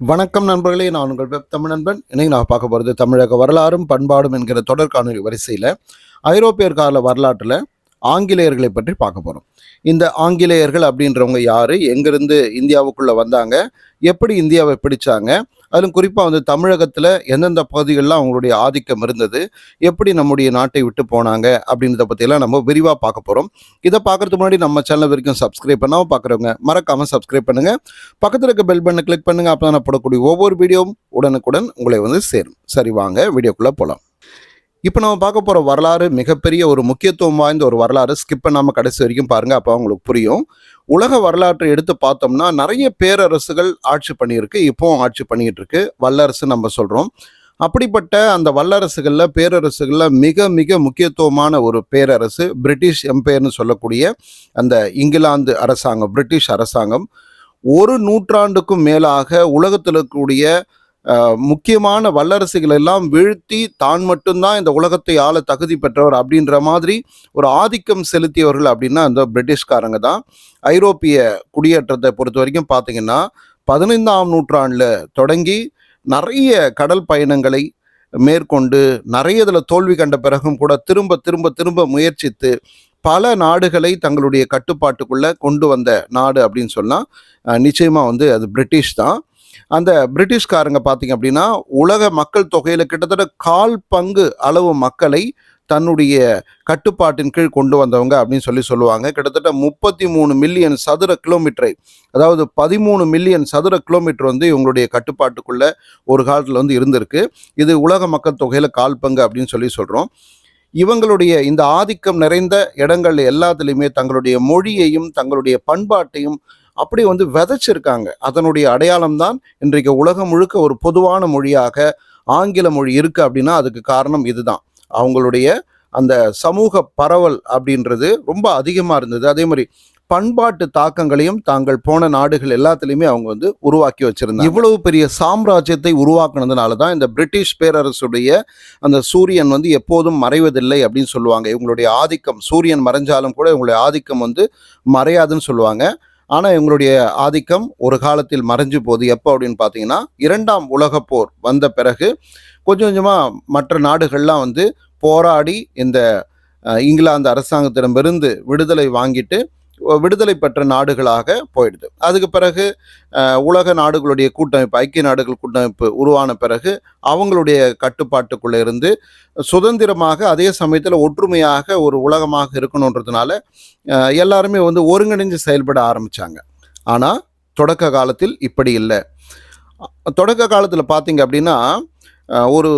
வணக்கம் நண்பர்களே நான் உங்கள் வெப் தமிழ் நண்பன். இன்னைக்கு நான் பார்க்க போகிறது தமிழக வரலாறும் பண்பாடும் என்கிற தொடர்காணொலி வரிசையில் ஐரோப்பியர் கால வரலாற்றில் ஆங்கிலேயர்களை பற்றி பார்க்க போகிறோம் இந்த ஆங்கிலேயர்கள் அப்படின்றவங்க யார்? எங்கேருந்து இந்தியாவுக்குள்ளே வந்தாங்க? எப்படி இந்தியாவை பிடிச்சாங்க? அதிலும் குறிப்பாக வந்து தமிழகத்தில் எந்தெந்த பகுதிகளில் அவங்களுடைய ஆதிக்கம் இருந்தது எப்படி நம்முடைய நாட்டை விட்டு போனாங்க அப்படின்றத பற்றியெல்லாம் நம்ம விரிவாக பார்க்க போகிறோம் இதை பார்க்குறதுக்கு முன்னாடி நம்ம சேனல் வரைக்கும் சப்ஸ்கிரைப் பண்ணாமல் பார்க்குறவங்க மறக்காமல் சப்ஸ்கிரைப் பண்ணுங்கள் பக்கத்தில் இருக்க பெல் பட்டனை கிளிக் பண்ணுங்கள் அப்போ நான் போடக்கூடிய ஒவ்வொரு வீடியோவும் உடனுக்குடன் உங்களை வந்து சேரும். சரி வாங்க வீடியோக்குள்ளே போகலாம் இப்போ நம்ம பார்க்க போகிற வரலாறு மிகப்பெரிய ஒரு முக்கியத்துவம் வாய்ந்த ஒரு வரலாறு. ஸ்கிப் பண்ணாமல் கடைசி வரைக்கும் பாருங்கள் அப்போ உங்களுக்கு புரியும். உலக வரலாற்றை எடுத்து பார்த்தோம்னா நிறைய பேரரசுகள் ஆட்சி பண்ணியிருக்கு இப்போவும் ஆட்சி பண்ணிக்கிட்டு இருக்கு வல்லரசு நம்ம சொல்கிறோம் அப்படிப்பட்ட அந்த வல்லரசுகளில் பேரரசுகளில் மிக மிக முக்கியத்துவமான ஒரு பேரரசு பிரிட்டிஷ் எம்பையர்னு சொல்லக்கூடிய அந்த இங்கிலாந்து அரசாங்கம் பிரிட்டிஷ் அரசாங்கம். ஒரு நூற்றாண்டுக்கும் மேலாக உலகத்தில் இருக்கக்கூடிய முக்கியமான வல்லரசுகள் எல்லாம் வீழ்த்தி தான் மட்டும்தான் இந்த உலகத்தை ஆள தகுதி பெற்றவர் அப்படின்ற மாதிரி ஒரு ஆதிக்கம் செலுத்தியவர்கள் அப்படின்னா அந்த பிரிட்டிஷ்காரங்க தான். ஐரோப்பிய குடியேற்றத்தை பொறுத்த வரைக்கும் பார்த்தீங்கன்னா பதினைந்தாம் நூற்றாண்டில் தொடங்கி நிறைய கடல் பயணங்களை மேற்கொண்டு நிறைய இதில் தோல்வி கண்ட பிறகும் கூட திரும்ப திரும்ப திரும்ப முயற்சித்து பல நாடுகளை தங்களுடைய கட்டுப்பாட்டுக்குள்ளே கொண்டு வந்த நாடு அப்படின்னு சொன்னால் நிச்சயமாக வந்து அது பிரிட்டிஷ் தான். அந்த பிரிட்டிஷ்காரங்க பார்த்தீங்க அப்படின்னா உலக மக்கள் தொகையில் கிட்டத்தட்ட கால் பங்கு அளவு மக்களை தன்னுடைய கட்டுப்பாட்டின் கீழ் கொண்டு வந்தவங்க அப்படின்னு சொல்லி சொல்லுவாங்க. கிட்டத்தட்ட முப்பத்தி மூணு மில்லியன் சதுர கிலோமீட்டரை அதாவது பதிமூணு மில்லியன் சதுர கிலோமீட்டர் வந்து இவங்களுடைய கட்டுப்பாட்டுக்குள்ள ஒரு காலத்தில் வந்து இருந்திருக்கு. இது உலக மக்கள் தொகையில் கால் பங்கு அப்படின்னு சொல்லி சொல்கிறோம் இவங்களுடைய இந்த ஆதிக்கம் நிறைந்த இடங்கள் எல்லாத்துலேயுமே தங்களுடைய மொழியையும் தங்களுடைய பண்பாட்டையும் அப்படி வந்து விதைச்சிருக்காங்க. அதனுடைய அடையாளம் தான் இன்றைக்கு உலகம் முழுக்க ஒரு பொதுவான மொழியாக ஆங்கில மொழி இருக்குது அப்படின்னா அதுக்கு காரணம் இதுதான். அவங்களுடைய அந்த சமூக பரவல் அப்படின்றது ரொம்ப அதிகமாக இருந்தது. அதே மாதிரி பண்பாட்டு தாக்கங்களையும் தாங்கள் போன நாடுகள் எல்லாத்துலேயுமே அவங்க வந்து உருவாக்கி வச்சிருந்தாங்க. இவ்வளவு பெரிய சாம்ராஜ்யத்தை உருவாக்குனதுனால தான் இந்த பிரிட்டிஷ் பேரரசுடைய அந்த சூரியன் வந்து எப்போதும் மறைவதில்லை அப்படின்னு சொல்லுவாங்க. இவங்களுடைய ஆதிக்கம் சூரியன் மறைஞ்சாலும் கூட இவங்களுடைய ஆதிக்கம் வந்து மறையாதுன்னு சொல்லுவாங்க. ஆனால் இவங்களுடைய ஆதிக்கம் ஒரு காலத்தில் மறைஞ்சு போகுது. எப்போ அப்படின்னு பார்த்தீங்கன்னா இரண்டாம் உலகப் போர் வந்த பிறகு கொஞ்சம் கொஞ்சமாக மற்ற நாடுகள்லாம் வந்து போராடி இந்த இங்கிலாந்து அரசாங்கத்திடமிருந்து விடுதலை வாங்கிட்டு விடுதலை பெற்ற நாடுகளாக போயிடுது. அதுக்கு பிறகு உலக நாடுகளுடைய கூட்டமைப்பு ஐக்கிய நாடுகள் கூட்டமைப்பு உருவான பிறகு அவங்களுடைய கட்டுப்பாட்டுக்குள்ளே இருந்து சுதந்திரமாக அதே சமயத்தில் ஒற்றுமையாக ஒரு உலகமாக இருக்கணுன்றதுனால எல்லாருமே வந்து ஒருங்கிணைஞ்சு செயல்பட ஆரம்பித்தாங்க ஆனால் தொடக்க காலத்தில் இப்படி இல்லை. தொடக்க காலத்தில் பார்த்தீங்க அப்படின்னா ஒரு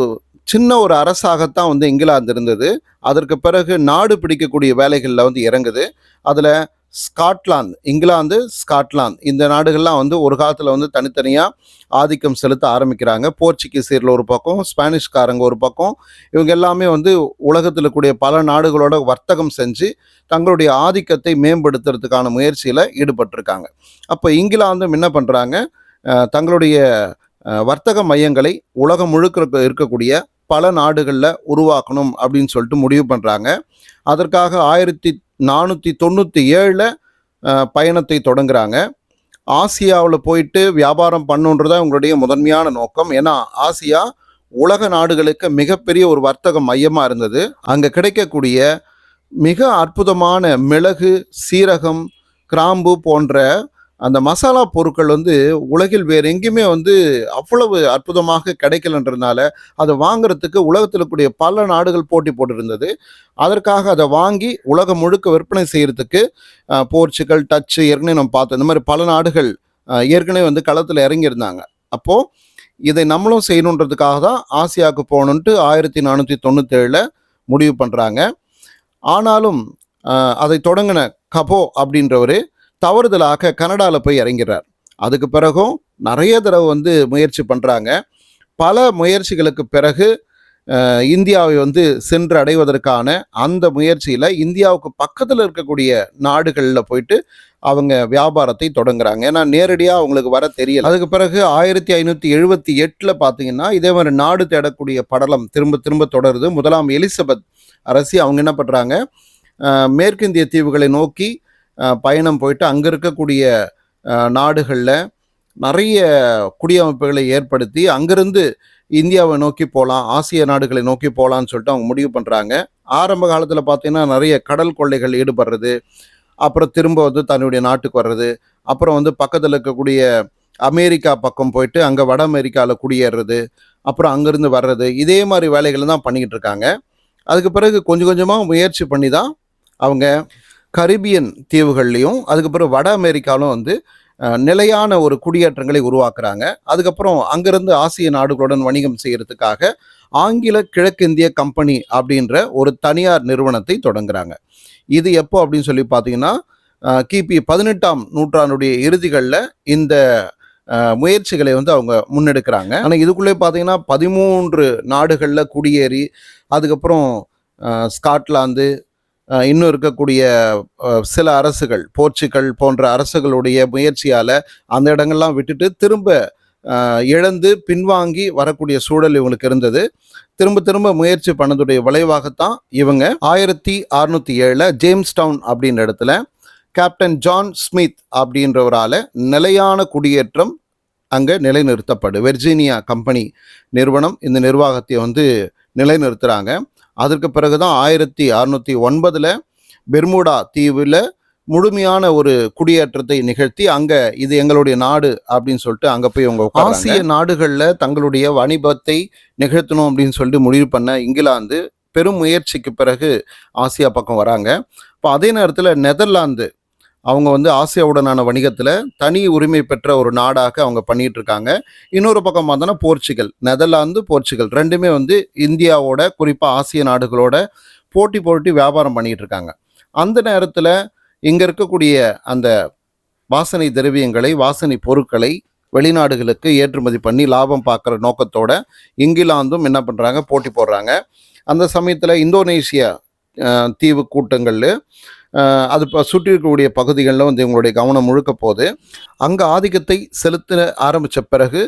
சின்ன ஒரு அரசாகத்தான் வந்து இங்கிலாந்து இருந்தது. அதற்கு பிறகு நாடு பிடிக்கக்கூடிய வேலைகளில் வந்து இறங்குது. அதில் ஸ்காட்லாந்து இங்கிலாந்து ஸ்காட்லாந்து. இந்த நாடுகள்லாம் வந்து ஒரு காலத்தில் வந்து தனித்தனியாக ஆதிக்கம் செலுத்த ஆரம்பிக்கிறாங்க. போர்ச்சுகீசியரில் ஒரு பக்கம் ஸ்பானிஷ்காரங்க ஒரு பக்கம். இவங்க எல்லாமே வந்து உலகத்தில் கூடிய பல நாடுகளோட வர்த்தகம் செஞ்சு தங்களுடைய ஆதிக்கத்தை மேம்படுத்துறதுக்கான முயற்சியில் ஈடுபட்டிருக்காங்க. அப்போ இங்கிலாந்தும் என்ன பண்ணுறாங்க தங்களுடைய வர்த்தக மையங்களை உலகம் முழுக்க இருக்கக்கூடிய பல நாடுகளில் உருவாக்கணும் அப்படின்னு சொல்லிட்டு முடிவு பண்ணுறாங்க அதற்காக ஆயிரத்தி நானூற்றி தொண்ணூற்றி ஏழில் பயணத்தை தொடங்குறாங்க. ஆசியாவில் போயிட்டு வியாபாரம் பண்ணுன்றது அவங்களுடைய முதன்மையான நோக்கம். ஏன்னா ஆசியா உலக நாடுகளுக்கு மிகப்பெரிய ஒரு வர்த்தக மையமாக இருந்தது. அங்கே கிடைக்கக்கூடிய மிக அற்புதமான மிளகு சீரகம் கிராம்பு போன்ற அந்த மசாலா பொருட்கள் வந்து உலகில் வேறு எங்கேயுமே வந்து அவ்வளவு அற்புதமாக கிடைக்கலன்றதுனால அதை வாங்குறதுக்கு உலகத்தில் கூடிய பல நாடுகள் போட்டி போட்டிருந்தது. அதற்காக அதை வாங்கி உலகம் முழுக்க விற்பனை செய்கிறதுக்கு போர்ச்சுகல் டச்சு ஏற்கனவே நம்ம பார்த்தோம். இந்த மாதிரி பல நாடுகள் ஏற்கனவே வந்து களத்தில் இறங்கியிருந்தாங்க. அப்போது இதை நம்மளும் செய்யணுன்றதுக்காக தான் ஆசியாவுக்கு போகணுன்ட்டு ஆயிரத்தி நானூற்றி தொண்ணூற்றேழில் முடிவு பண்ணுறாங்க ஆனாலும் அதை தொடங்கின கபோ அப்படின்றவர் தவறுதலாக கனடாவில் போய் இறங்கிறார். அதுக்கு பிறகும் நிறைய தடவை வந்து முயற்சி பண்ணுறாங்க பல முயற்சிகளுக்கு பிறகு இந்தியாவை வந்து சென்று அடைவதற்கான அந்த முயற்சியில் இந்தியாவுக்கு பக்கத்தில் இருக்கக்கூடிய நாடுகளில் போயிட்டு அவங்க வியாபாரத்தை தொடங்குறாங்க. ஏன்னா நேரடியாக அவங்களுக்கு வர தெரியல. அதுக்கு பிறகு ஆயிரத்தி ஐநூற்றி எழுபத்தி எட்டில் பார்த்தீங்கன்னா இதே மாதிரி நாடு தேடக்கூடிய படலம் திரும்ப திரும்ப தொடருது. முதலாம் எலிசபெத் அரசி அவங்க என்ன பண்ணுறாங்க மேற்கிந்திய தீவுகளை நோக்கி பயணம் போயிட்டு அங்கே இருக்கக்கூடிய நாடுகளில் நிறைய குடியமைப்புகளை ஏற்படுத்தி அங்கிருந்து இந்தியாவை நோக்கி போகலாம் ஆசிய நாடுகளை நோக்கி போகலான்னு சொல்லிட்டு அவங்க முடிவு பண்ணுறாங்க ஆரம்ப காலத்தில் பார்த்தீங்கன்னா நிறைய கடல் கொள்ளைகள் ஈடுபடுறது அப்புறம் திரும்ப வந்து தன்னுடைய நாட்டுக்கு வர்றது அப்புறம் வந்து பக்கத்தில் இருக்கக்கூடிய அமெரிக்கா பக்கம் போயிட்டு அங்கே வட அமெரிக்காவில் குடியேறுறது அப்புறம் அங்கேருந்து வர்றது இதே மாதிரி வேலைகளை தான் பண்ணிக்கிட்டு இருக்காங்க. அதுக்கு பிறகு கொஞ்சம் கொஞ்சமாக முயற்சி பண்ணி தான் அவங்க கரிபியன் தீவுகள்லையும் அதுக்கப்புறம் வட அமெரிக்காவிலும் வந்து நிலையான ஒரு குடியேற்றங்களை உருவாக்குறாங்க. அதுக்கப்புறம் அங்கிருந்து ஆசிய நாடுகளுடன் வணிகம் செய்கிறதுக்காக ஆங்கில கிழக்கிந்திய கம்பெனி அப்படின்ற ஒரு தனியார் நிறுவனத்தை தொடங்குறாங்க. இது எப்போ அப்படின்னு சொல்லி பார்த்தீங்கன்னா கிபி பதினெட்டாம் நூற்றாண்டுடைய இறுதிகளில் இந்த முயற்சிகளை வந்து அவங்க முன்னெடுக்கிறாங்க. ஆனால் இதுக்குள்ளே பார்த்தீங்கன்னா பதிமூன்று நாடுகளில் குடியேறி அதுக்கப்புறம் ஸ்காட்லாந்து இன்னும் இருக்கக்கூடிய சில அரசுகள் போர்ச்சுகல் போன்ற அரசுகளுடைய முயற்சியால் அந்த இடங்கள்லாம் விட்டுட்டு திரும்ப இழந்து பின்வாங்கி வரக்கூடிய சூழல் இவங்களுக்கு இருந்தது. திரும்ப திரும்ப முயற்சி பண்ணதுடைய விளைவாகத்தான் இவங்க ஆயிரத்தி அறுநூத்தி ஏழில் ஜேம்ஸ் டவுன் அப்படின்ற இடத்துல கேப்டன் ஜான் ஸ்மித் அப்படின்றவரால் நிலையான குடியேற்றம் அங்கே நிலைநிறுத்தப்படு வெர்ஜீனியா கம்பெனி நிறுவனம் இந்த நிர்வாகத்தை வந்து நிலைநிறுத்துகிறாங்க அதற்கு பிறகு தான் ஆயிரத்தி அறுநூத்தி ஒன்பதில் பெர்முடா தீவில் முழுமையான ஒரு குடியேற்றத்தை நிகழ்த்தி அங்க இது எங்களுடைய நாடு அப்படின்னு சொல்லிட்டு அங்க போய் அவங்க ஆசிய நாடுகள்ல தங்களுடைய வணிபத்தை நிகழ்த்தணும் அப்படின்னு சொல்லிட்டு முடிவு பண்ண இங்கிலாந்து பெரும் முயற்சிக்கு பிறகு ஆசியா பக்கம் வராங்க. இப்போ அதே நேரத்தில் நெதர்லாந்து அவங்க வந்து ஆசியாவுடனான வணிகத்தில் தனி உரிமை பெற்ற ஒரு நாடாக அவங்க பண்ணிட்டு இருக்காங்க இன்னொரு பக்கம் பார்த்தோன்னா போர்ச்சுகல் நெதர்லாந்து போர்ச்சுகல் ரெண்டுமே வந்து இந்தியாவோட குறிப்பாக ஆசிய நாடுகளோட போட்டி போட்டி வியாபாரம் பண்ணிட்டு இருக்காங்க அந்த நேரத்தில் இங்கே இருக்கக்கூடிய அந்த வாசனை திரவியங்களை வாசனை பொருட்களை வெளிநாடுகளுக்கு ஏற்றுமதி பண்ணி லாபம் பார்க்குற நோக்கத்தோட இங்கிலாந்தும் என்ன பண்ணுறாங்க போட்டி போடுறாங்க. அந்த சமயத்தில் இந்தோனேஷியா தீவு கூட்டங்களில் அது இப்போ சுற்றி இருக்கக்கூடிய பகுதிகளில் வந்து இவங்களுடைய கவனம் முழுக்க போகுது. அங்கே ஆதிக்கத்தை செலுத்த ஆரம்பித்த பிறகு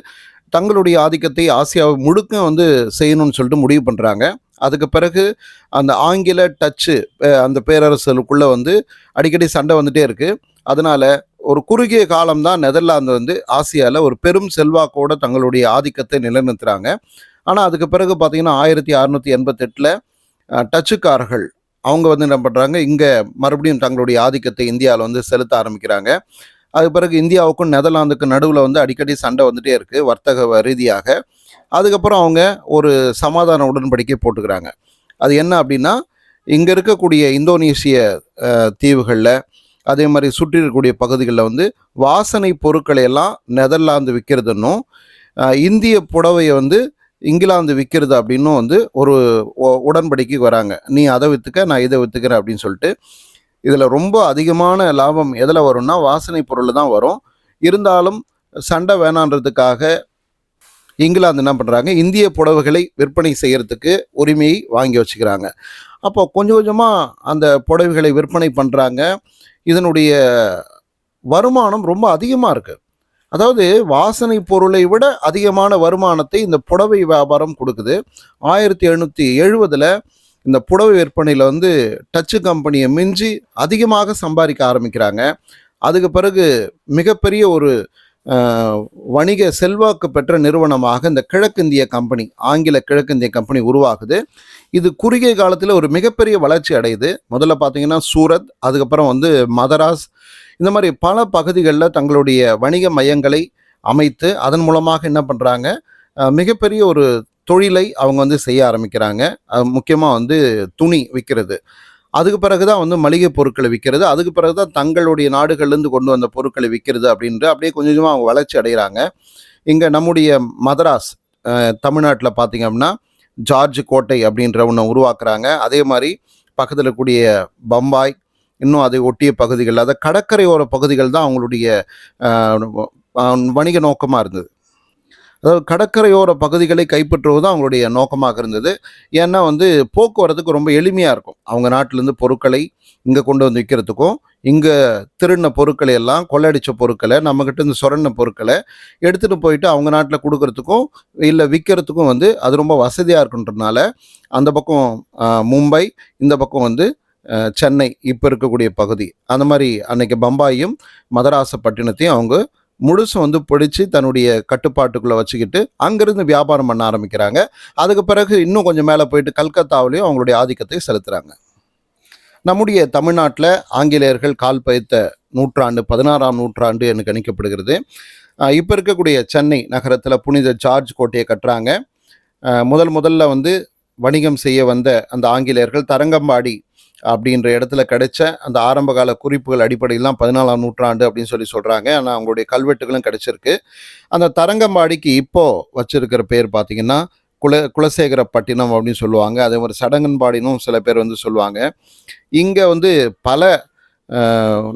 தங்களுடைய ஆதிக்கத்தை ஆசியாவை முழுக்க வந்து செய்யணும்னு சொல்லிட்டு முடிவு பண்ணுறாங்க அதுக்கு பிறகு அந்த ஆங்கில டச்சு அந்த பேரரசுக்குள்ளே வந்து அடிக்கடி சண்டை வந்துகிட்டே இருக்குது அதனால் ஒரு குறுகிய காலம்தான் நெதர்லாந்து வந்து ஆசியாவில் ஒரு பெரும் செல்வாக்கோட தங்களுடைய ஆதிக்கத்தை நிலைநிறுத்துகிறாங்க ஆனால் அதுக்கு பிறகு பார்த்திங்கன்னா ஆயிரத்தி அறுநூத்தி எண்பத்தெட்டில் டச்சுக்காரர்கள் அவங்க வந்து என்ன பண்ணுறாங்க இங்கே மறுபடியும் தங்களுடைய ஆதிக்கத்தை இந்தியாவில் வந்து செலுத்த ஆரம்பிக்கிறாங்க. அதுக்கு பிறகு இந்தியாவுக்கும் நெதர்லாந்துக்கும் நடுவில் வந்து அடிக்கடி சண்டை வந்துகிட்டே இருக்குது வர்த்தக ரீதியாக. அதுக்கப்புறம் அவங்க ஒரு சமாதான உடன்படிக்கை போட்டுக்கிறாங்க. அது என்ன அப்படின்னா இங்கே இருக்கக்கூடிய இந்தோனேசிய தீவுகளில் அதே மாதிரி சுற்றி இருக்கக்கூடிய பகுதிகளில் வந்து வாசனை பொருட்களை எல்லாம் நெதர்லாந்து விற்கிறதுன்னும் இந்திய புடவையை வந்து இங்கிலாந்து விற்கிறது அப்படின்னும் வந்து ஒரு உடன்படிக்கைக்கு வராங்க. நீ அதை விற்றுக்க நான் இதை விற்றுக்கிறேன் அப்படின்னு சொல்லிட்டு இதில் ரொம்ப அதிகமான லாபம் எதில் வரும்னா வாசனை பொருள் தான் வரும். இருந்தாலும் சண்டை வேணான்றதுக்காக இங்கிலாந்து என்ன பண்ணுறாங்க இந்திய புடவைகளை விற்பனை செய்கிறதுக்கு உரிமையை வாங்கி வச்சுக்கிறாங்க. அப்போ கொஞ்சம் கொஞ்சமாக அந்த புடவைகளை விற்பனை பண்ணுறாங்க இதனுடைய வருமானம் ரொம்ப அதிகமாக இருக்குது அதாவது வாசனை பொருளை விட அதிகமான வருமானத்தை இந்த புடவை வியாபாரம் கொடுக்குது. ஆயிரத்தி எழுநூற்றி எழுபதில் இந்த புடவை விற்பனையில் வந்து டச்சு கம்பெனியை மிஞ்சி அதிகமாக சம்பாதிக்க ஆரம்பிக்கிறாங்க. அதுக்கு பிறகு மிகப்பெரிய ஒரு வணிக செல்வாக்கு பெற்ற நிறுவனமாக இந்த கிழக்கிந்திய கம்பெனி ஆங்கில கிழக்கிந்திய கம்பெனி உருவாகுது. இது குறுகிய காலத்தில் ஒரு மிகப்பெரிய வளர்ச்சி அடையுது. முதல்ல பார்த்தீங்கன்னா சூரத் அதுக்கப்புறம் வந்து மதராஸ் இந்த மாதிரி பல பகுதிகளில் தங்களுடைய வணிக மையங்களை அமைத்து அதன் மூலமாக என்ன பண்ணுறாங்க மிகப்பெரிய ஒரு தொழிலை அவங்க வந்து செய்ய ஆரம்பிக்கிறாங்க. முக்கியமாக வந்து துணி விற்கிறது அதுக்கு பிறகு தான் வந்து மளிகை பொருட்களை விற்கிறது அதுக்கு பிறகு தான் தங்களுடைய நாடுகள்லேருந்து கொண்டு வந்த பொருட்களை விற்கிறது அப்படின்ற அப்படியே கொஞ்சம் கொஞ்சமாக அவங்க வளர்ச்சி அடைகிறாங்க. இங்கே நம்முடைய மதராஸ் தமிழ்நாட்டில் பார்த்திங்க அப்படின்னா ஜார்ஜ் கோட்டை அப்படின்ற ஒன்று உருவாக்குறாங்க. அதே மாதிரி பக்கத்தில் கூடிய பம்பாய் இன்னும் அதை ஒட்டிய பகுதிகள் அதாவது கடற்கரையோர பகுதிகள் தான் அவங்களுடைய வணிக நோக்கமாக இருந்தது. அதாவது கடற்கரையோர பகுதிகளை கைப்பற்றுவது தான் அவங்களுடைய நோக்கமாக இருந்தது. ஏன்னா வந்து போக்குவரத்துக்கு ரொம்ப எளிமையாக இருக்கும். அவங்க நாட்டிலேருந்து பொருட்களை இங்கே கொண்டு வந்து விற்கிறதுக்கும் இங்கே திருடின பொருட்களை எல்லாம் கொள்ளடித்த பொருட்களை நம்மக்கிட்ட இருந்து சுரண்ட பொருட்களை எடுத்துகிட்டு போயிட்டு அவங்க நாட்டில் கொடுக்கறதுக்கும் இல்லை விற்கிறதுக்கும் வந்து அது ரொம்ப வசதியாக இருக்குன்றதுனால அந்த பக்கம் மும்பை இந்த பக்கம் வந்து சென்னை இப்போ இருக்கக்கூடிய பகுதி. அந்த மாதிரி அன்னைக்கு பம்பாயும் மதராசப்பட்டினத்தையும் அவங்க முழுசும் வந்து பிடிச்சி தன்னுடைய கட்டுப்பாட்டுக்குள்ளே வச்சுக்கிட்டு அங்கேருந்து வியாபாரம் பண்ண ஆரம்பிக்கிறாங்க. அதுக்கு பிறகு இன்னும் கொஞ்சம் மேலே போயிட்டு கல்கத்தாவிலையும் அவங்களுடைய ஆதிக்கத்தை செலுத்துகிறாங்க நம்முடைய தமிழ்நாட்டில் ஆங்கிலேயர்கள் கால் பயித்த நூற்றாண்டு பதினாறாம் நூற்றாண்டு என்று கணிக்கப்படுகிறது. இப்போ இருக்கக்கூடிய சென்னை நகரத்தில் புனித ஜார்ஜ் கோட்டையை கட்டுறாங்க. முதல் முதல்ல வந்து வணிகம் செய்ய வந்த அந்த ஆங்கிலேயர்கள் தரங்கம்பாடி அப்படின்ற இடத்துல கிடைச்ச அந்த ஆரம்பகால குறிப்புகள் அடிப்படையில் தான் பதினாலாம் நூற்றாண்டு அப்படின்னு சொல்லி சொல்கிறாங்க ஆனால் அவங்களுடைய கல்வெட்டுகளும் கிடைச்சிருக்கு. அந்த தரங்கம்பாடிக்கு இப்போ வச்சுருக்கிற பேர் பார்த்திங்கன்னா குல குலசேகரப்பட்டினம் அப்படின்னு சொல்லுவாங்க. அதே மாதிரி சடங்கன்பாடினும் சில பேர் வந்து சொல்லுவாங்க. இங்கே வந்து பல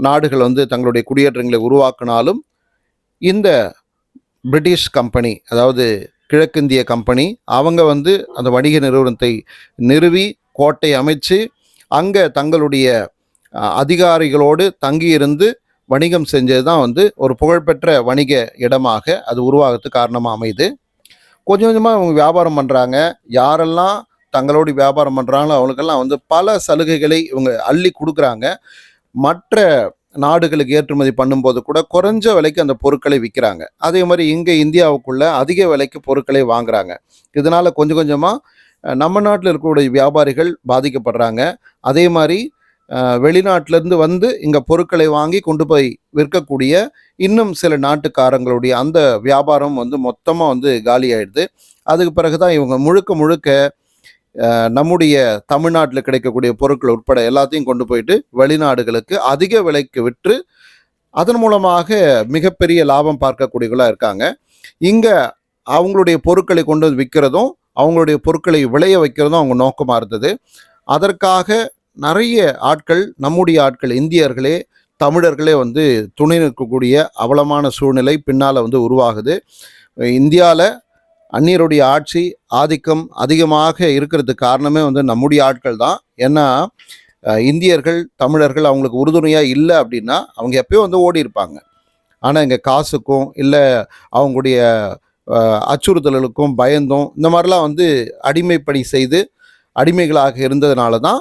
நாடுகள் வந்து தங்களுடைய குடியேற்றங்களை உருவாக்கினாலும் இந்த பிரிட்டிஷ் கம்பெனி அதாவது கிழக்கிந்திய கம்பெனி அவங்க வந்து அந்த வணிக நிறுவனத்தை நிறுவி கோட்டை அமைச்சு அங்கே தங்களுடைய அதிகாரிகளோடு தங்கியிருந்து வணிகம் செஞ்சது தான் வந்து ஒரு புகழ்பெற்ற வணிக இடமாக அது உருவாகிறதுக்கு காரணமாக அமையுது. கொஞ்சம் கொஞ்சமாக அவங்க வியாபாரம் பண்ணுறாங்க யாரெல்லாம் தங்களோட வியாபாரம் பண்ணுறாங்களோ அவங்களுக்கெல்லாம் வந்து பல சலுகைகளை இவங்க அள்ளி கொடுக்குறாங்க. மற்ற நாடுகளுக்கு ஏற்றுமதி பண்ணும்போது கூட குறைஞ்ச விலைக்கு அந்த பொருட்களை விற்கிறாங்க. அதே மாதிரி இங்கே இந்தியாவுக்குள்ள அதிக விலைக்கு பொருட்களை வாங்குறாங்க. இதனால் கொஞ்சம் கொஞ்சமாக நம்ம நாட்டில் இருக்கக்கூடிய வியாபாரிகள் பாதிக்கப்படுறாங்க. அதே மாதிரி வெளிநாட்டிலேருந்து வந்து இங்கே பொருட்களை வாங்கி கொண்டு போய் விற்கக்கூடிய இன்னும் சில நாட்டுக்காரங்களுடைய அந்த வியாபாரம் வந்து மொத்தமாக வந்து காலி ஆயிடுது அதுக்கு பிறகு தான் இவங்க முழுக்க முழுக்க நம்முடைய தமிழ்நாட்டில் கிடைக்கக்கூடிய பொருட்கள் உட்பட எல்லாத்தையும் கொண்டு போயிட்டு வெளிநாடுகளுக்கு அதிக விலைக்கு விற்று அதன் மூலமாக மிகப்பெரிய லாபம் பார்க்கக்கூடியவர்களாக இருக்காங்க. இங்கே அவங்களுடைய பொருட்களை கொண்டு வந்து விற்கிறதும் அவங்களுடைய பொருட்களை விளைய வைக்கிறதும் அவங்க நோக்கமாக இருந்தது. அதற்காக நிறைய ஆட்கள் நம்முடைய ஆட்கள் இந்தியர்களே தமிழர்களே வந்து துணை நிற்கக்கூடிய அவலமான சூழ்நிலை பின்னால் வந்து உருவாகுது. இந்தியாவில் அந்நியருடைய ஆட்சி ஆதிக்கம் அதிகமாக இருக்கிறதுக்கு காரணமே வந்து நம்முடைய ஆட்கள் தான். ஏன்னா இந்தியர்கள் தமிழர்கள் அவங்களுக்கு உறுதுணையாக இல்லை அப்படின்னா அவங்க எப்பயும் வந்து ஓடி இருப்பாங்க ஆனால் இங்கே காசுக்கும் இல்லை அவங்களுடைய அச்சுறுத்தல்களுக்கும் பயந்தும் இந்த மாதிரிலாம் வந்து அடிமைப்பணி செய்து அடிமைகளாக இருந்ததுனால தான்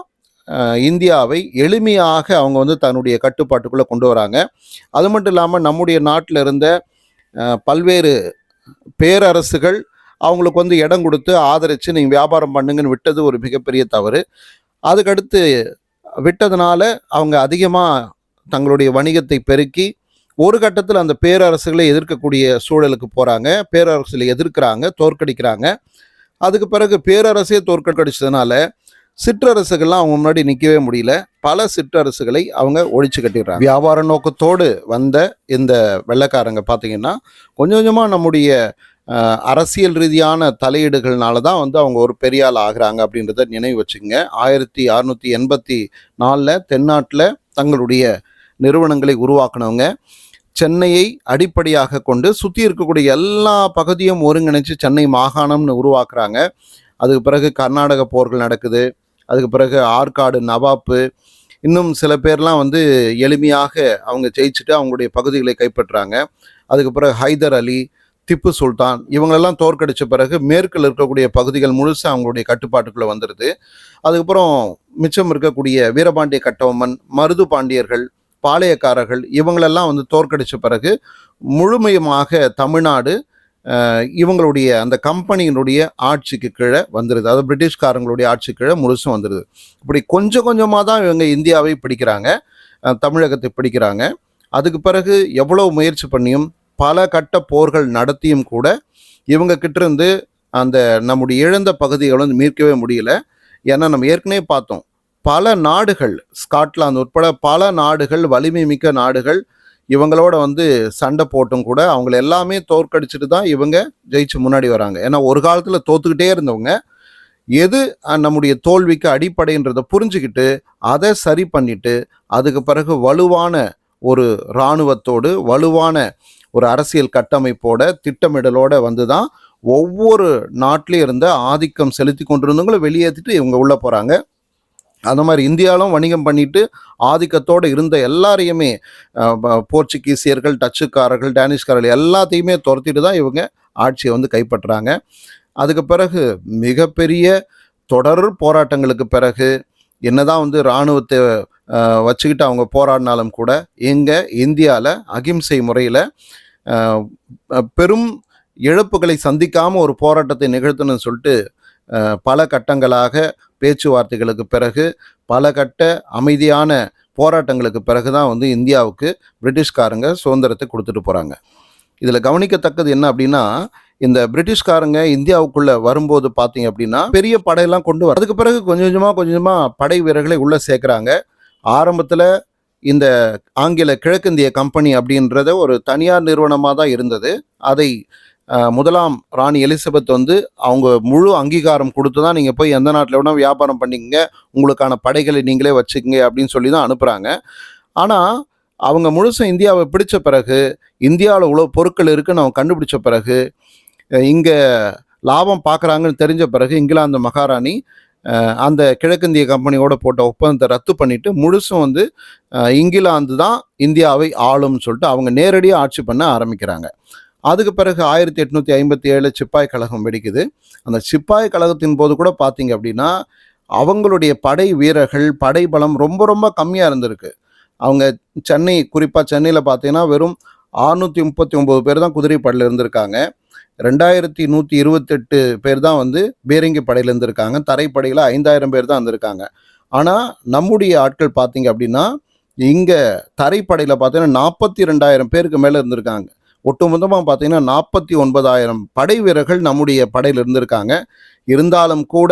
இந்தியாவை எளிமையாக அவங்க வந்து தன்னுடைய கட்டுப்பாட்டுக்குள்ளே கொண்டு வராங்க. அது மட்டும் இல்லாமல் நம்முடைய நாட்டில் இருந்த பல்வேறு பேரரசுகள் அவங்களுக்கு வந்து இடம் கொடுத்து ஆதரித்து நீங்கள் வியாபாரம் பண்ணுங்கன்னு விட்டது ஒரு மிகப்பெரிய தவறு. அதுக்கடுத்து விட்டதுனால அவங்க அதிகமாக தங்களுடைய வணிகத்தை பெருக்கி ஒரு கட்டத்தில் அந்த பேரரசுகளை எதிர்க்கக்கூடிய சூழலுக்கு போகிறாங்க பேரரசுகளை எதிர்க்கிறாங்க தோற்கடிக்கிறாங்க. அதுக்கு பிறகு பேரரசே தோற்கடிச்சதுனால சிற்றரசுகள்லாம் அவங்க முன்னாடி நிற்கவே முடியல. பல சிற்றரசுகளை அவங்க ஒழிச்சு கட்டிடுறாங்க. வியாபார நோக்கத்தோடு வந்த இந்த வெள்ளைக்காரங்க பார்த்தீங்கன்னா கொஞ்சம் கொஞ்சமாக நம்முடைய அரசியல் ரீதியான தலையீடுகள்னால தான் வந்து அவங்க ஒரு பெரிய ஆள் அப்படின்றத நினைவு வச்சுங்க ஆயிரத்தி அறுநூற்றி எண்பத்தி நாலில் தென்னாட்டில் தங்களுடைய நிறுவனங்களை உருவாக்குனவங்க. சென்னையை அடிப்படையாக கொண்டு சுற்றி இருக்கக்கூடிய எல்லா பகுதியும் ஒருங்கிணைச்சு சென்னை மாகாணம்னு உருவாக்குறாங்க. அதுக்கு பிறகு கர்நாடக போர்கள் நடக்குது. அதுக்கு பிறகு ஆற்காடு நவாப்பு இன்னும் சில பேர்லாம் வந்து எளிமையாக அவங்க ஜெயிச்சுட்டு அவங்களுடைய பகுதிகளை கைப்பற்றுறாங்க அதுக்கு பிறகு ஹைதர் அலி திப்பு சுல்தான் இவங்களெல்லாம் தோற்கடித்த பிறகு மேற்கில் இருக்கக்கூடிய பகுதிகள் முழுசாக அவங்களுடைய கட்டுப்பாட்டுக்குள்ளே வந்துடுது அதுக்கப்புறம் மிச்சம் இருக்கக்கூடிய வீரபாண்டிய கட்டபொம்மன் மருது பாண்டியர்கள் பாளையக்காரர்கள் இவங்களெல்லாம் வந்து தோற்கடித்த பிறகு முழுமையுமாக தமிழ்நாடு இவங்களுடைய அந்த கம்பெனியினுடைய ஆட்சிக்கு கீழே வந்துடுது அதாவது பிரிட்டிஷ்காரங்களுடைய ஆட்சி கீழே முழுசும் வந்துடுது இப்படி கொஞ்சம் கொஞ்சமாக தான் இவங்க இந்தியாவை பிடிக்கிறாங்க தமிழகத்தை பிடிக்கிறாங்க. அதுக்கு பிறகு எவ்வளோ முயற்சி பண்ணியும் பல கட்ட போர்கள் நடத்தியும் கூட இவங்க கிட்டேருந்து அந்த நம்முடைய இழந்த பகுதிகளை வந்து மீட்கவே முடியல. ஏன்னா நம்ம ஏற்கனவே பார்த்தோம் பல நாடுகள் ஸ்காட்லாந்து உட்பட பல நாடுகள் வலிமை மிக்க நாடுகள் இவங்களோட வந்து சண்டை போட்டும் கூட அவங்கள எல்லாமே தோற்கடிச்சிட்டு தான் இவங்க ஜெயிச்சு முன்னாடி வராங்க. ஏன்னா ஒரு காலத்தில் தோத்துக்கிட்டே இருந்தவங்க எது நம்முடைய தோல்விக்கு அடிப்படைன்றதை புரிஞ்சுக்கிட்டு அதை சரி பண்ணிட்டு அதுக்கு பிறகு வலுவான ஒரு இராணுவத்தோடு வலுவான ஒரு அரசியல் கட்டமைப்போட திட்டமிடலோட வந்து தான் ஒவ்வொரு நாட்டிலையும் இருந்த ஆதிக்கம் செலுத்தி கொண்டிருந்தவங்களும் வெளியேற்றிட்டு இவங்க உள்ளே போகிறாங்க அந்த மாதிரி இந்தியாவிலும் வணிகம் பண்ணிட்டு ஆதிக்கத்தோடு இருந்த எல்லாரையுமே போர்ச்சுகீசியர்கள் டச்சுக்காரர்கள் டேனிஷ்காரர்கள் எல்லாத்தையுமே துரத்திட்டு தான் இவங்க ஆட்சியை வந்து கைப்பற்றுறாங்க. அதுக்கு பிறகு மிகப்பெரிய தொடர் போராட்டங்களுக்கு பிறகு என்னதான் வந்து இராணுவத்தை வச்சுக்கிட்டு அவங்க போராடினாலும் கூட இங்கே இந்தியாவில் அகிம்சை முறையில் பெரும் இழப்புகளை சந்திக்காமல் ஒரு போராட்டத்தை நிகழ்த்தணும்னு சொல்லிட்டு பல கட்டங்களாக பேச்சுவார்த்தைகளுக்கு பிறகு பல கட்ட அமைதியான போராட்டங்களுக்கு பிறகு தான் வந்து இந்தியாவுக்கு பிரிட்டிஷ்காரங்க சுதந்திரத்தை கொடுத்துட்டு போகிறாங்க இதில் கவனிக்கத்தக்கது என்ன அப்படின்னா இந்த பிரிட்டிஷ்காரங்க இந்தியாவுக்குள்ளே வரும்போது பார்த்தீங்க அப்படின்னா பெரிய படையெல்லாம் கொண்டு வர அதுக்கு பிறகு கொஞ்சம் கொஞ்சமாக கொஞ்சம் கொஞ்சமாக படை வீரர்களை உள்ளே சேர்க்குறாங்க. ஆரம்பத்தில் இந்த ஆங்கில கிழக்கிந்திய கம்பெனி அப்படின்றத ஒரு தனியார் நிறுவனமாக தான் இருந்தது. அதை முதலாம் ராணி எலிசபெத் வந்து அவங்க முழு அங்கீகாரம் கொடுத்து தான் நீங்கள் போய் எந்த நாட்டில் வேணால் வியாபாரம் பண்ணிக்கங்க உங்களுக்கான படைகளை நீங்களே வச்சுக்கங்க அப்படின்னு சொல்லி தான் அனுப்புகிறாங்க ஆனால் அவங்க முழுசும் இந்தியாவை பிடிச்ச பிறகு இந்தியாவில் இவ்வளோ பொருட்கள் இருக்குன்னு அவங்க கண்டுபிடிச்ச பிறகு இங்கே லாபம் பார்க்குறாங்கன்னு தெரிஞ்ச பிறகு இங்கிலாந்து மகாராணி அந்த கிழக்கிந்திய கம்பெனியோட போட்ட ஒப்பந்தத்தை ரத்து பண்ணிவிட்டு முழுசும் வந்து இங்கிலாந்து தான் இந்தியாவை ஆளும்னு சொல்லிட்டு அவங்க நேரடியாக ஆட்சி பண்ண ஆரம்பிக்கிறாங்க. அதுக்கு பிறகு ஆயிரத்தி எட்நூற்றி ஐம்பத்தி ஏழு சிப்பாய் கழகம் வெடிக்குது. அந்த சிப்பாய் கழகத்தின் போது கூட பார்த்தீங்க அப்படின்னா அவங்களுடைய படை வீரர்கள் படை பலம் ரொம்ப ரொம்ப கம்மியாக இருந்திருக்கு. அவங்க சென்னை குறிப்பாக சென்னையில் பார்த்தீங்கன்னா வெறும் அறுநூற்றி முப்பத்தி ஒம்பது பேர் தான் குதிரைப்படையில் இருந்திருக்காங்க. ரெண்டாயிரத்தி நூற்றி இருபத்தெட்டு பேர் தான் வந்து பேரங்கி படையில் இருந்திருக்காங்க. தரைப்படையில் ஐந்தாயிரம் பேர் தான் இருந்திருக்காங்க. ஆனால் நம்முடைய ஆட்கள் பார்த்தீங்க அப்படின்னா இங்கே தரைப்படையில் பார்த்தீங்கன்னா நாற்பத்தி ரெண்டாயிரம் பேருக்கு மேலே இருந்திருக்காங்க. ஒட்டுமொத்தமாக பார்த்தீங்கன்னா நாற்பத்தி ஒன்பதாயிரம் படை வீரர்கள் நம்முடைய படையில் இருந்திருக்காங்க. இருந்தாலும் கூட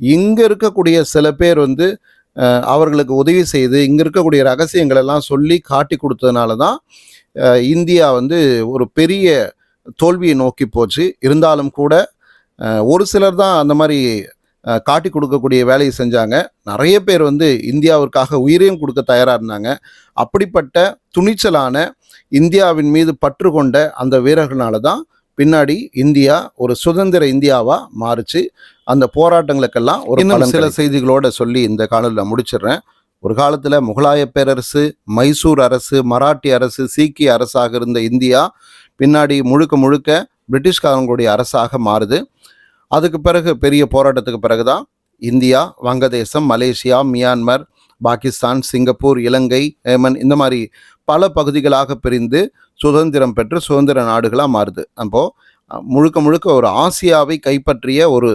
இங்கே இருக்கக்கூடிய சில பேர் வந்து அவர்களுக்கு உதவி செய்து இங்கே இருக்கக்கூடிய ரகசியங்கள் எல்லாம் சொல்லி காட்டி கொடுத்ததுனால தான் இந்தியா வந்து ஒரு பெரிய தோல்வியை நோக்கி போச்சு. இருந்தாலும் கூட ஒரு சிலர் தான் அந்த மாதிரி காட்டி கொடுக்கக்கூடிய வேலையை செஞ்சாங்க. நிறைய பேர் வந்து இந்தியாவிற்காக உயிரையும் கொடுக்க தயாராக இருந்தாங்க. அப்படிப்பட்ட துணிச்சலான இந்தியாவின் மீது பற்று கொண்ட அந்த வீரர்களால தான் பின்னாடி இந்தியா ஒரு சுதந்திர இந்தியாவா மாறுச்சு. அந்த போராட்டங்களுக்கெல்லாம் ஒரு இன்னும் சில செய்திகளோட சொல்லி இந்த காணொலியில் முடிச்சிடுறேன். ஒரு காலத்தில் முகலாய பேரரசு மைசூர் அரசு மராட்டி அரசு சீக்கிய அரசாக இருந்த இந்தியா பின்னாடி முழுக்க முழுக்க பிரிட்டிஷ்காரங்களுடைய அரசாக மாறுது. அதுக்கு பிறகு பெரிய போராட்டத்துக்கு பிறகு தான் இந்தியா வங்கதேசம் மலேசியா மியான்மர் பாகிஸ்தான் சிங்கப்பூர் இலங்கை ஏமன் இந்த மாதிரி பல பகுதிகளாக பிரிந்து சுதந்திரம் பெற்று சுதந்திர நாடுகளாக மாறுது. அப்போ முழுக்க முழுக்க ஒரு ஆசியாவை கைப்பற்றிய ஒரு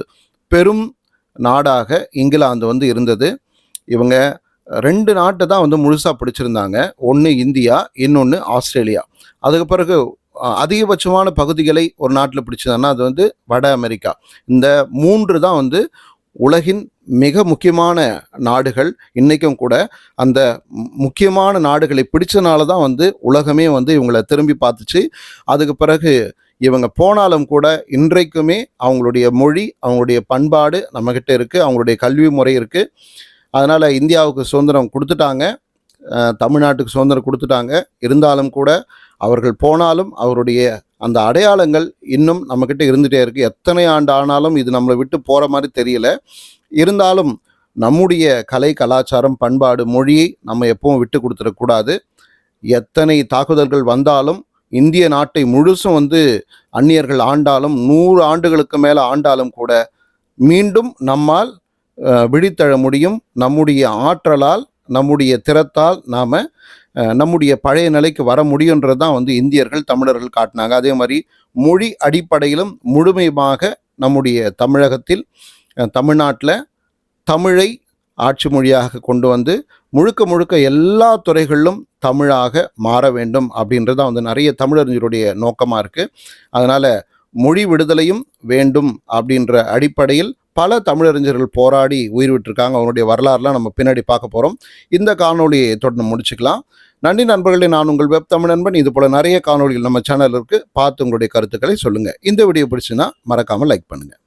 பெரும் நாடாக இங்கிலாந்து வந்து இருந்தது. இவங்க ரெண்டு நாட்டை தான் வந்து முழுசாக பிடிச்சிருந்தாங்க. ஒன்று இந்தியா இன்னொன்று ஆஸ்திரேலியா. அதுக்கு பிறகு அதிகபட்சமான பகுதிகளை ஒரு நாட்டில் பிடிச்சதுன்னா அது வந்து வட அமெரிக்கா. இந்த மூன்று தான் வந்து உலகின் மிக முக்கியமான நாடுகள். இன்றைக்கும் கூட அந்த முக்கியமான நாடுகளை பிடிச்சனால தான் வந்து உலகமே வந்து இவங்களை திரும்பி பார்த்துச்சு. அதுக்கு பிறகு இவங்க போனாலும் கூட இன்றைக்குமே அவங்களுடைய மொழி அவங்களுடைய பண்பாடு நம்மக்கிட்ட இருக்குது அவங்களுடைய கல்வி முறை இருக்குது அதனால் இந்தியாவுக்கு சுதந்திரம் கொடுத்துட்டாங்க. தமிழ்நாட்டுக்கு சுதந்திரம் கொடுத்துட்டாங்க. இருந்தாலும் கூட அவர்கள் போனாலும் அவருடைய அந்த அடையாளங்கள் இன்னும் நம்மக்கிட்ட இருந்துகிட்டே இருக்குது எத்தனை ஆண்டு ஆனாலும் இது நம்மளை விட்டு போகிற மாதிரி தெரியல. இருந்தாலும் நம்முடைய கலை கலாச்சாரம் பண்பாடு மொழியை நம்ம எப்பவும் விட்டு கொடுத்துடக்கூடாது எத்தனை தாக்குதல்கள் வந்தாலும் இந்திய நாட்டை முழுசும் வந்து அந்நியர்கள் ஆண்டாலும் நூறு ஆண்டுகளுக்கு மேலே ஆண்டாலும் கூட மீண்டும் நம்மால் விழித்தழ முடியும். நம்முடைய ஆற்றலால் நம்முடைய திறத்தால் நாம் நம்முடைய பழைய நிலைக்கு வர முடியுன்றது தான் வந்து இந்தியர்கள் தமிழர்கள் காட்டினாங்க. அதே மாதிரி மொழி அடிப்படையிலும் முழுமையாக நம்முடைய தமிழகத்தில் தமிழ்நாட்டில் தமிழை ஆட்சி மொழியாக கொண்டு வந்து முழுக்க முழுக்க எல்லா துறைகளிலும் தமிழாக மாற வேண்டும் அப்படின்றது தான் வந்து நிறைய தமிழறிஞருடைய நோக்கமாக இருக்குது அதனால் மொழி விடுதலையும் வேண்டும் அப்படின்ற அடிப்படையில் பல தமிழறிஞர்கள் போராடி உயிர் விட்டுருக்காங்க. அவங்களுடைய வரலாறுலாம் நம்ம பின்னாடி பார்க்க போகிறோம் இந்த காணொலியை தொடர்ந்து முடிச்சுக்கலாம். நன்றி நண்பர்களே நான் உங்கள் வெப் தமிழ் நண்பன். இது போல் நிறைய காணொளிகள் நம்ம சேனல் இருக்கு. பார்த்து உங்களுடைய கருத்துக்களை சொல்லுங்கள் இந்த வீடியோ பிடிச்சுன்னா மறக்காமல் லைக் பண்ணுங்கள்